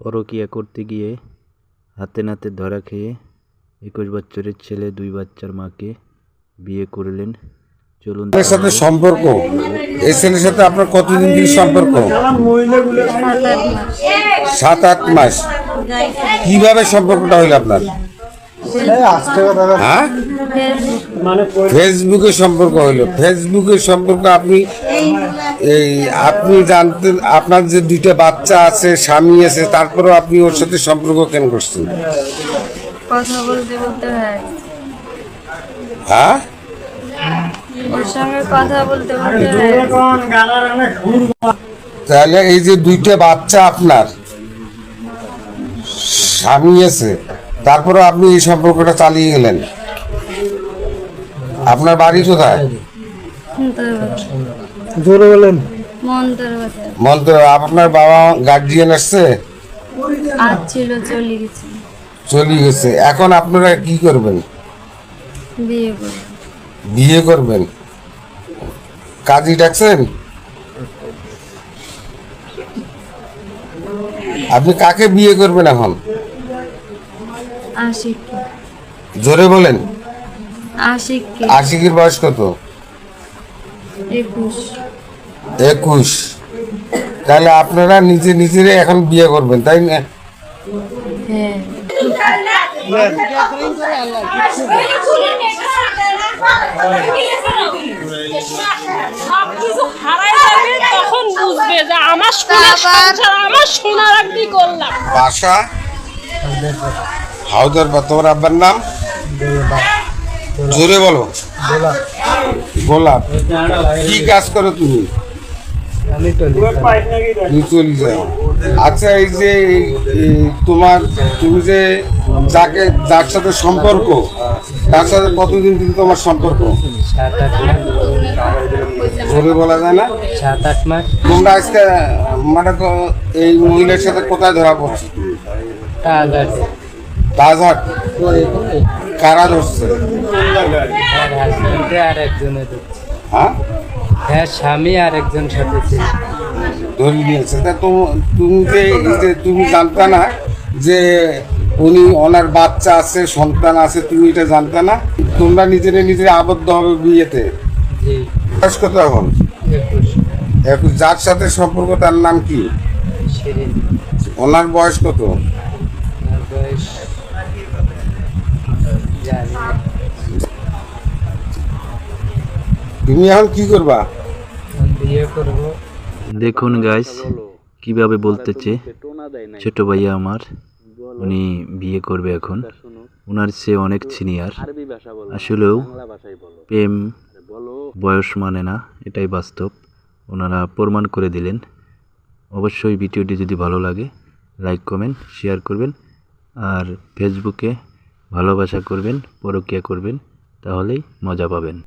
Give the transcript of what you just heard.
পরকীয়া করতে গিয়ে হাতে নাতে ধরা খেয়ে একুশ বছরের ছেলে দুই বাচ্চার মাকে বিয়ে করলেন। চলুন সাথে সম্পর্ক? এই ছেলের সাথে আপনার কতদিন সম্পর্ক? সাত আট মাস। কীভাবে সম্পর্কটা হইল আপনার? হ্যাঁ? ফেসবুকে সম্পর্ক হইল। ফেসবুকের সম্পর্ক আপনি এই আপনি জানতেন আপনার যে দুইটা বাচ্চা আছে স্বামী আছে তারপরেও আপনি ওর সাথে সম্পর্ক কেন করছেন? কথা বলতে বলতে হয়। হ্যাঁ? ওর সঙ্গে কথা বলতে বলতে হয়। তাহলে এই যে দুইটা বাচ্চা আপনার স্বামী আছে তারপরে আপনি এই সম্পর্কটা চালিয়ে গেলেন। আপনার বাড়ি কোথায়? জোরে বলেন। মন্তর আপনার বাবা গার্জিয়ান আসছে ছিল চলে গেছে। চলে গেছে। এখন আপনারা কি করবেন? বিয়ে করে বিয়ে করবেন? কাজী ডাকছেন? আপনি কাকে বিয়ে করবেন এখন? জোরে বলেন। আশিকের বয়স কত? একুশ। একুশ। তাহলে আপনারা নিজে নিজেরে এখন বিয়ে করবেন তাই না? হ্যাঁ। সবকিছু হারাই যাবে তখন বুঝবে যে আমার আমার সোনার আর কি করলাম। বাসা? হাউদার বা তোমার আব্বার নাম? জোরে বলো। গোলাপ। কি কাজ করো তুমি? আমি চলে যাও আচ্ছা এই যে তোমার তুমি যে যাকে যার সাথে সম্পর্ক তার সাথে কতদিন থেকে তোমার সম্পর্ক? জোরে বলা যায় না? সাত আট মাস তোমরা আজকে মানে এই মহিলার সাথে কোথায় ধরা পড়ছো? আছে কারা ধরছে? আর একজনে হ্যাঁ? হ্যাঁ স্বামী আর একজন সাথে ছিল। ধরে নিয়েছে। তা তুমি যে তুমি জানতে না যে উনি ওনার বাচ্চা আছে সন্তান আছে তুমি এটা জানতে না? তোমরা নিজেরে নিজে আবদ্ধ হবে বিয়েতে। বয়স কত এখন? এখন যার সাথে সম্পর্ক তার নাম কি? ওনার বয়স কত? বয়স তুমি এখন কি করবা? দেখুন গাইস কীভাবে বলতেছে ছোট ভাইয়া আমার। উনি বিয়ে করবে এখন। ওনার সে অনেক সিনিয়র আসলেও প্রেম বয়স মানে না, এটাই বাস্তব। ওনারা প্রমাণ করে দিলেন। অবশ্যই ভিডিওটি যদি ভালো লাগে লাইক কমেন্ট শেয়ার করবেন। আর ফেসবুকে ভালোবাসা করবেন, পরকিয়া করবেন, তাহলেই মজা পাবেন।